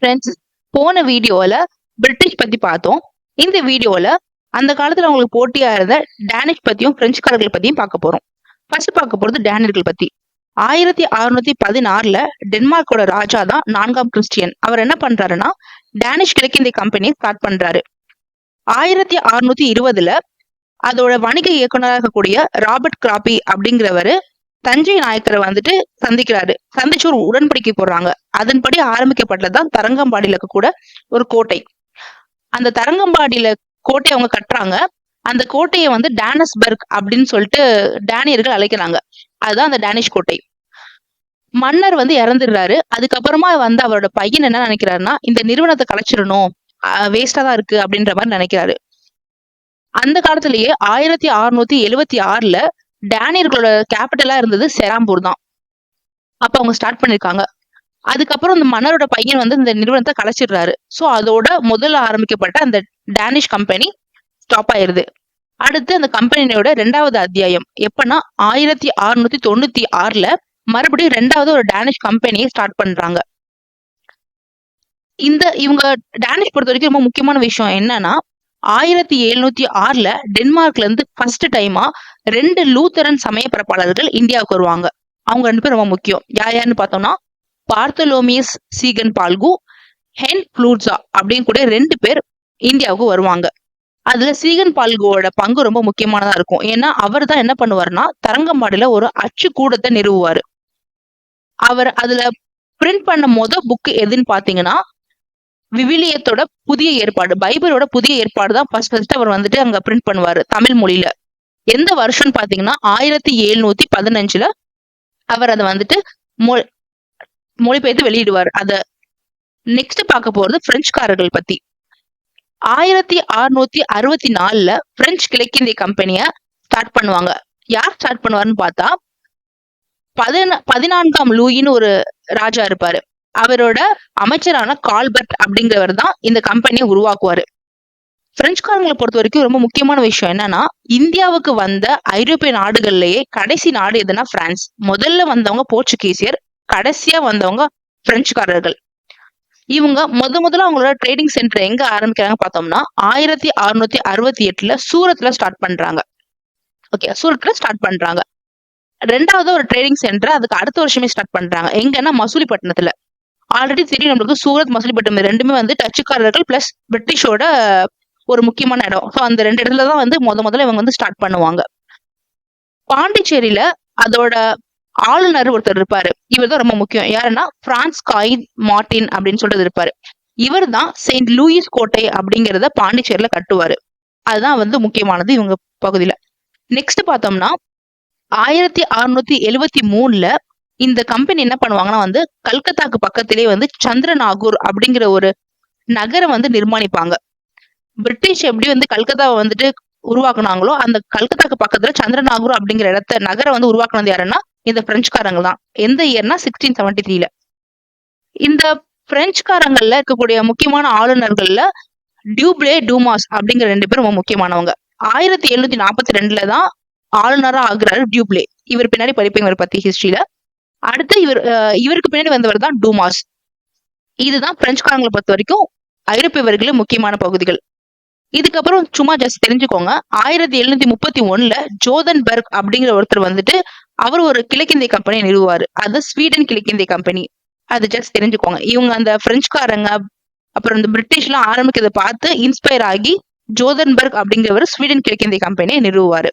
Friends போன வீடியோவில் British பத்தி பார்த்தோம். இந்த வீடியோவில் அந்த காலத்துல அவங்களுக்கு போட்டியாக இருந்த டேனிஷ் பத்தியும் பிரெஞ்சுக்காரர்கள் பத்தியும் பார்க்க போறோம். ஃபர்ஸ்ட் பார்க்க போறது டேனியர்கள் பத்தி. ஆயிரத்தி அறுநூத்தி பதினாறுல டென்மார்க்கோட ராஜா தான் நான்காம் கிறிஸ்டியன். அவர் என்ன பண்றாருன்னா டேனிஷ் கிழக்கிந்திய கம்பெனியை ஸ்டார்ட் பண்றாரு. ஆயிரத்தி அறுநூத்தி இருபதுல அதோட வணிக இயக்குநராக கூடிய ராபர்ட் கிராபி அப்படிங்கிறவரு தஞ்சை நாயக்கரை வந்துட்டு சந்திக்கிறாரு. சந்திச்சு ஒரு உடன்படிக்கை போடுறாங்க. அதன்படி ஆரம்பிக்கப்பட்டதுதான் தரங்கம்பாடியில கூட ஒரு கோட்டை. அந்த தரங்கம்பாடியில கோட்டை அவங்க கட்டுறாங்க. அந்த கோட்டையை வந்து டேனஸ்பர்க் அப்படின்னு சொல்லிட்டு டேனியர்கள் அழைக்கிறாங்க. அதுதான் அந்த டேனிஷ் கோட்டை. மன்னர் வந்து இறந்துடுறாரு. அதுக்கப்புறமா வந்து அவரோட பையன் என்ன நினைக்கிறாருன்னா இந்த நிறுவனத்தை கலைச்சிடணும். வேஸ்டா தான் இருக்கு அப்படின்ற மாதிரி நினைக்கிறாரு. அந்த காலத்திலேயே ஆயிரத்தி அறுநூத்தி எழுவத்தி ஆறுல டேனியர்களோட கேபிட்டலா இருந்தது செராம்பூர் தான். அப்ப அவங்க ஸ்டார்ட் பண்ணிருக்காங்க. அதுக்கப்புறம் இந்த மன்னரோட பையன் வந்து இந்த நிறுவனத்தை கலைச்சிடுறாரு. ஸோ அதோட முதல்ல ஆரம்பிக்கப்பட்ட அந்த டேனிஷ் கம்பெனி ஸ்டாப் ஆயிருது. அடுத்து அந்த கம்பெனியோட ரெண்டாவது அத்தியாயம். எப்பன்னா ஆயிரத்தி அறுநூத்தி தொண்ணூத்தி ஆறுல மறுபடியும் ரெண்டாவது ஒரு டேனிஷ் கம்பெனியை ஸ்டார்ட் பண்றாங்க. இந்த இவங்க டேனிஷ் பொறுத்த வரைக்கும் ரொம்ப முக்கியமான விஷயம் என்னன்னா ஆயிரத்தி எழுநூத்தி ஆறுல டென்மார்க்ல இருந்து ஃபர்ஸ்ட் டைமா ரெண்டு லூத்தரன் சமய பரப்பாளர்கள் இந்தியாவுக்கு வருவாங்க. அவங்க ரெண்டு பேரும் ரொம்ப முக்கியம். யார் யாருன்னு பார்த்தோம்னா பார்த்தலோமியஸ் சீகன் பால்கு ஹென் ஃப்ளூட்ஸா அப்படின்னு கூட ரெண்டு பேர் இந்தியாவுக்கு வருவாங்க. அதுல சீகன் பால்குவோட பங்கு ரொம்ப முக்கியமானதா இருக்கும். ஏன்னா அவர் தான் என்ன பண்ணுவாருன்னா தரங்கம்பாடியில ஒரு அச்சு கூடத்தை நிறுவுவாரு. அவர் அதுல பிரிண்ட் பண்ண மொத புக் எதுன்னு பாத்தீங்கன்னா விவிலியத்தோட புதிய ஏற்பாடு பைபிளோட புதிய ஏற்பாடு தான் ஃபர்ஸ்ட் ஃபர்ஸ்ட் அவர் வந்துட்டு அங்க பிரிண்ட் பண்ணுவாரு தமிழ் மொழியில. எந்த வருஷம்னு பாத்தீங்கன்னா ஆயிரத்தி எழுநூத்தி பதினஞ்சுல அவர் அதை வந்துட்டு மொ மொழிபெயர்த்து வெளியிடுவார். அத நெக்ஸ்ட் பார்க்க போறது பிரெஞ்சுக்காரர்கள் பத்தி. ஆயிரத்தி அறுநூத்தி அறுபத்தி நாலுல பிரெஞ்சு கிழக்கிந்திய கம்பெனிய ஸ்டார்ட் பண்ணுவாங்க. யார் ஸ்டார்ட் பண்ணுவாருன்னு பார்த்தா பதின பதினான்காம் லூயின்னு ஒரு ராஜா இருப்பாரு. அவரோட அமைச்சரான கால்பர்ட் அப்படிங்கிறவர் தான் இந்த கம்பெனியை உருவாக்குவாரு. பிரெஞ்சுக்காரங்களை பொறுத்த வரைக்கும் ரொம்ப முக்கியமான விஷயம் என்னன்னா இந்தியாவுக்கு வந்த ஐரோப்பிய நாடுகள்லயே கடைசி நாடு எதுனா பிரான்ஸ் முதல்ல வந்தவங்க போர்ச்சுகீசியர் கடைசியா வந்தவங்க பிரெஞ்சுக்காரர்கள் இவங்க முத முதல்ல அவங்களோட ட்ரேடிங் சென்டர் எங்க ஆரம்பிக்கிறாங்க பார்த்தோம்னா ஆயிரத்தி அறுநூத்தி அறுபத்தி எட்டுல சூரத்ல ஸ்டார்ட் பண்றாங்க. ஓகே சூரத்ல ஸ்டார்ட் பண்றாங்க. ரெண்டாவது ஒரு ட்ரேடிங் சென்டர் அதுக்கு அடுத்த வருஷமே ஸ்டார்ட் பண்றாங்க. எங்கன்னா மசூலிப்பட்டினத்துல. ஆல்ரெடி தெரியும் நம்மளுக்கு சூரத் மசிலிப்பட்டம் ரெண்டுமே வந்து டச்சுக்காரர்கள் பிளஸ் பிரிட்டிஷோட ஒரு முக்கியமான இடம். ஸோ அந்த ரெண்டு இடத்துல தான் வந்து முத முதல்ல இவங்க வந்து ஸ்டார்ட் பண்ணுவாங்க. பாண்டிச்சேரியில அதோட ஆளுநர் ஒருத்தர் இருப்பாரு. இவர் தான் ரொம்ப முக்கியம். யாருன்னா பிரான்ஸ் காயின் மார்டின் அப்படின்னு சொல்றது இருப்பாரு. இவர் தான் செயின்ட் லூயிஸ் கோட்டை அப்படிங்கிறத பாண்டிச்சேரியில கட்டுவாரு. அதுதான் வந்து முக்கியமானது இவங்க பகுதியில. நெக்ஸ்ட் பார்த்தோம்னா ஆயிரத்தி அறுநூத்தி எழுவத்தி மூணுல இந்த கம்பெனி என்ன பண்ணுவாங்கன்னா வந்து கல்கத்தாக்கு பக்கத்திலே வந்து சந்திரநாகூர் அப்படிங்கிற ஒரு நகரம் வந்து நிர்மாணிப்பாங்க. பிரிட்டிஷ் எப்படி வந்து கல்கத்தாவை வந்துட்டு உருவாக்குனாங்களோ அந்த கல்கத்தாக்கு பக்கத்துல சந்திரநாகூர் அப்படிங்கிற இடத்த நகரம் வந்து உருவாக்குனது யாருன்னா இந்த பிரெஞ்சுக்காரங்க தான். எந்த இயர்னா சிக்ஸ்டீன் செவன்டி த்ரீல இந்த பிரெஞ்சுக்காரங்கள்ல இருக்கக்கூடிய முக்கியமான ஆளுநர்கள்ல டியூப்ளே டூமாஸ் அப்படிங்கிற ரெண்டு பேரும் ரொம்ப முக்கியமானவங்க. ஆயிரத்தி எழுநூத்தி நாற்பத்தி ரெண்டுல தான் ஆளுநரா ஆகுறாரு டியூப்ளே இவர் பின்னாடி படிப்பீங்க இவர் பத்தி ஹிஸ்டரியில அடுத்து இவர் இவருக்கு பின்னாடி வந்தவர் தான் டூமாஸ். இதுதான் பிரெஞ்சுக்காரங்களை பொறுத்த வரைக்கும் ஐரோப்பியவர்களின் முக்கியமான பகுதிகள். இதுக்கப்புறம் சும்மா ஜஸ்ட் தெரிஞ்சுக்கோங்க. ஆயிரத்தி எழுநூத்தி முப்பத்தி ஒண்ணுல ஜோதன்பர்க் அப்படிங்கிற ஒருத்தர் வந்துட்டு அவர் ஒரு கிழக்கிந்திய கம்பெனியை நிறுவுவார். அது ஸ்வீடன் கிழக்கிந்திய கம்பெனி அது ஜஸ்ட் தெரிஞ்சுக்கோங்க. இவங்க அந்த பிரெஞ்சுக்காரங்க அப்புறம் இந்த பிரிட்டிஷ்லாம் ஆரம்பிக்கிறத பார்த்து இன்ஸ்பயர் ஆகி ஜோதன்பர்க் அப்படிங்கிறவர் ஸ்வீடன் கிழக்கிந்திய கம்பெனியை நிறுவுவாரு.